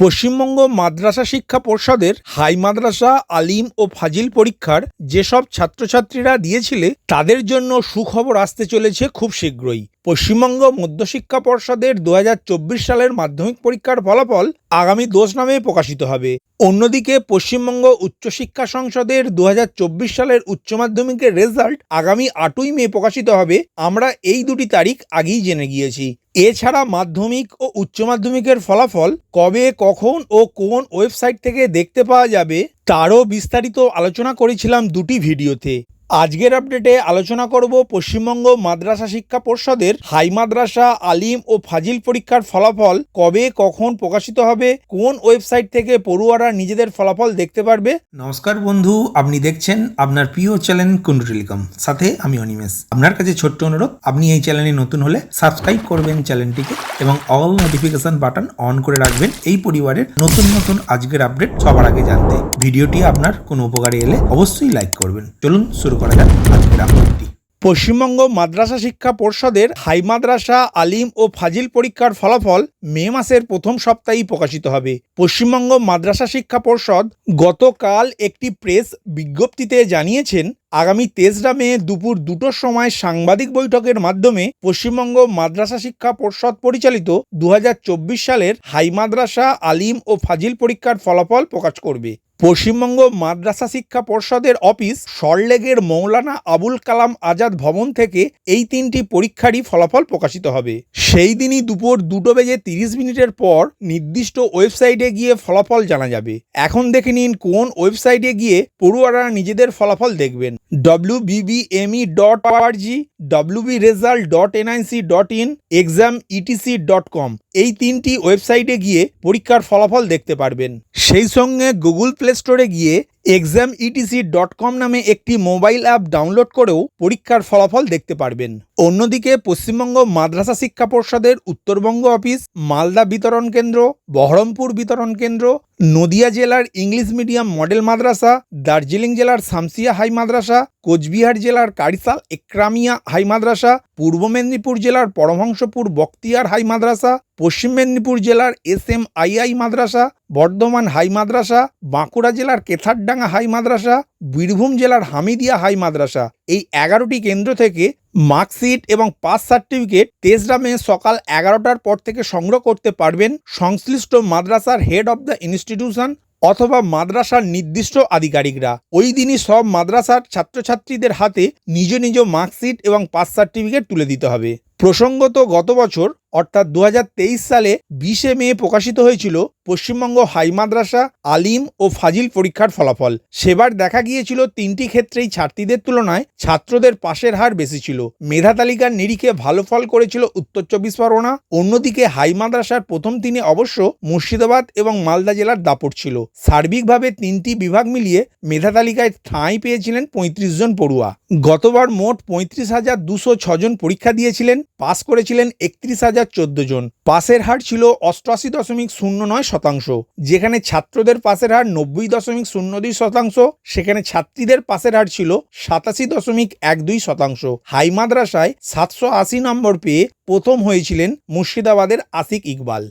পশ্চিমবঙ্গ মাদ্রাসা শিক্ষা পর্ষদের হাই মাদ্রাসা, আলিম ও ফাজিল পরীক্ষার যেসব ছাত্রছাত্রীরা দিয়েছিলে, তাদের জন্য সুখবর আসতে চলেছে খুব শীঘ্রই। পশ্চিমবঙ্গ মধ্যশিক্ষা পর্ষদের দু হাজার চব্বিশ সালের মাধ্যমিক পরীক্ষার ফলাফল আগামী দোষ নামে প্রকাশিত হবে। অন্যদিকে পশ্চিমবঙ্গ উচ্চশিক্ষা সংসদের দুহাজার চব্বিশ সালের উচ্চ মাধ্যমিকের রেজাল্ট আগামী আটই মে প্রকাশিত হবে। আমরা এই দুটি তারিখ আগেই জেনে গিয়েছি। এছাড়া মাধ্যমিক ও উচ্চ মাধ্যমিকের ফলাফল কবে, কখন ও কোন ওয়েবসাইট থেকে দেখতে পাওয়া যাবে, তারও বিস্তারিত আলোচনা করেছিলাম দুটি ভিডিওতে। আজকের আপডেটে আলোচনা করব পশ্চিমবঙ্গ মাদ্রাসা শিক্ষা পর্ষদের হাই মাদ্রাসা, আলিম ও ফাজিল পরীক্ষার ফলাফল কবে, কখন প্রকাশিত হবে, কোন ওয়েবসাইট থেকে পড়ুয়ারা নিজেদের ফলাফল দেখতে পারবে? নমস্কার বন্ধু, আপনি দেখছেন আপনার প্রিয় চ্যানেল কুন্ডু টেলিকম সাথে আমি অনিমেষ। আপনার কাছে ছোট্ট অনুরোধ, আপনি এই চ্যানেলে নতুন হলে সাবস্ক্রাইব করবেন চ্যানেলটিকে এবং অল নোটিফিকেশন বাটন অন করে রাখবেন এই পরিবারের নতুন নতুন আজকের আপডেট সবার আগে জানতে। ভিডিওটি আপনার কোনো উপকারে এলে অবশ্যই লাইক করবেন। চলুন শুরু করা যাক আজকের আপডেটটি। পশ্চিমবঙ্গ মাদ্রাসা শিক্ষা পর্ষদের হাই মাদ্রাসা, আলিম ও ফাজিল পরীক্ষার ফলাফল মে মাসের প্রথম সপ্তাহেই প্রকাশিত হবে। পশ্চিমবঙ্গ মাদ্রাসা শিক্ষা পর্ষদ গতকাল একটি প্রেস বিজ্ঞপ্তিতে জানিয়েছেন আগামী তেসরা মে দুপুর দুটোর সময় সাংবাদিক বৈঠকের মাধ্যমে পশ্চিমবঙ্গ মাদ্রাসা শিক্ষা পর্ষদ পরিচালিত দু হাজার চব্বিশ সালের হাই মাদ্রাসা আলিম ও ফাজিল পরীক্ষার ফলাফল প্রকাশ করবে। পশ্চিমবঙ্গ মাদ্রাসা শিক্ষা পর্ষদের অফিস সল্টলেকের মৌলানা আবুল কালাম আজাদ ভবন থেকে এই তিনটি পরীক্ষারই ফলাফল প্রকাশিত হবে। সেই দিনই দুপুর দুটো বেজে তিরিশ মিনিটের পর নির্দিষ্ট ওয়েবসাইটে গিয়ে ফলাফল জানা যাবে। এখন দেখে নিন কোন ওয়েবসাইটে গিয়ে পড়ুয়ারা নিজেদের ফলাফল দেখবেন। W BBME dot org W B result dot NIC dot in exam ETC dot com এই তিনটি ওয়েবসাইটে গিয়ে পরীক্ষার ফলাফল দেখতে পারবেন। সেই সঙ্গে গুগল প্লে স্টোরে গিয়ে এক্সাম ইটিসি ডট কম নামে একটি মোবাইল অ্যাপ ডাউনলোড করেও পরীক্ষার ফলাফল দেখতে পারবেন। অন্যদিকে পশ্চিমবঙ্গ মাদ্রাসা শিক্ষা পর্ষদের উত্তরবঙ্গ অফিস, মালদা বিতরণ কেন্দ্র, বহরমপুর বিতরণ কেন্দ্র, নদিয়া জেলার English medium model Madrasa, Darjeeling জেলার শামসিয়া হাই মাদ্রাসা, কোচবিহার জেলার কারিসাল একরামিয়া হাই মাদ্রাসা, পূর্ব মেদিনীপুর জেলার পরমহংসপুর বক্তিয়ার হাই মাদ্রাসা পশ্চিম মেদিনীপুর জেলার S M II Madrasa, Bardhaman high Madrasa, Bankura জেলার কেথারডাঙ্গা হাই মাদ্রাসা, বীরভূম জেলার হামিদিয়া হাই মাদ্রাসা। এই এগারোটি কেন্দ্র থেকে মার্কশিট এবং পাস সার্টিফিকেট তেসরা মে সকাল এগারোটার পর থেকে সংগ্রহ করতে পারবেন সংশ্লিষ্ট মাদ্রাসার হেড অব দ্য ইনস্টিটিউশন অথবা মাদ্রাসার নির্দিষ্ট আধিকারিকরা। ওই দিনই সব মাদ্রাসার ছাত্রছাত্রীদের হাতে নিজ নিজ মার্কশিট এবং পাস সার্টিফিকেট তুলে দিতে হবে। প্রসঙ্গত গত বছর, অর্থাৎ দু হাজার তেইশ সালে বিশে মে প্রকাশিত হয়েছিল পশ্চিমবঙ্গ হাই মাদ্রাসা আলিম ও ফাজিল পরীক্ষার ফলাফল। সেবার দেখা গিয়েছিল তিনটি ক্ষেত্রেই ছাত্রীদের তুলনায় ছাত্রদের পাশের হার বেশি ছিল। মেধা তালিকার নিরিখে ভালো ফল করেছিল উত্তর চব্বিশ পরগনা, অন্যদিকে হাই মাদ্রাসার প্রথম তিনে অবশ্য মুর্শিদাবাদ এবং মালদা জেলার দাপট ছিল। সার্বিকভাবে তিনটি বিভাগ মিলিয়ে মেধা তালিকায় ঠাঁই পেয়েছিলেন পঁয়ত্রিশ জন পড়ুয়া। গতবার মোট পঁয়ত্রিশ হাজার দুশো ছজন পরীক্ষা দিয়েছিলেন পাস করেছিলেন একত্রিশ হাজার চোদ্দ জন। পাসের হার ছিল অষ্টআশি দশমিক শূন্য নয় শতাংশ। যেখানে ছাত্রদের পাসের হার নব্বই দশমিক শূন্য দুই শতাংশ, সেখানে ছাত্রীদের পাসের হার ছিল সাতাশি দশমিক এক দুই শতাংশ। হাই মাদ্রাসায় সাতশো আশি নম্বর পেয়ে প্রথম হয়েছিলেন মুর্শিদাবাদের আসিক ইকবাল।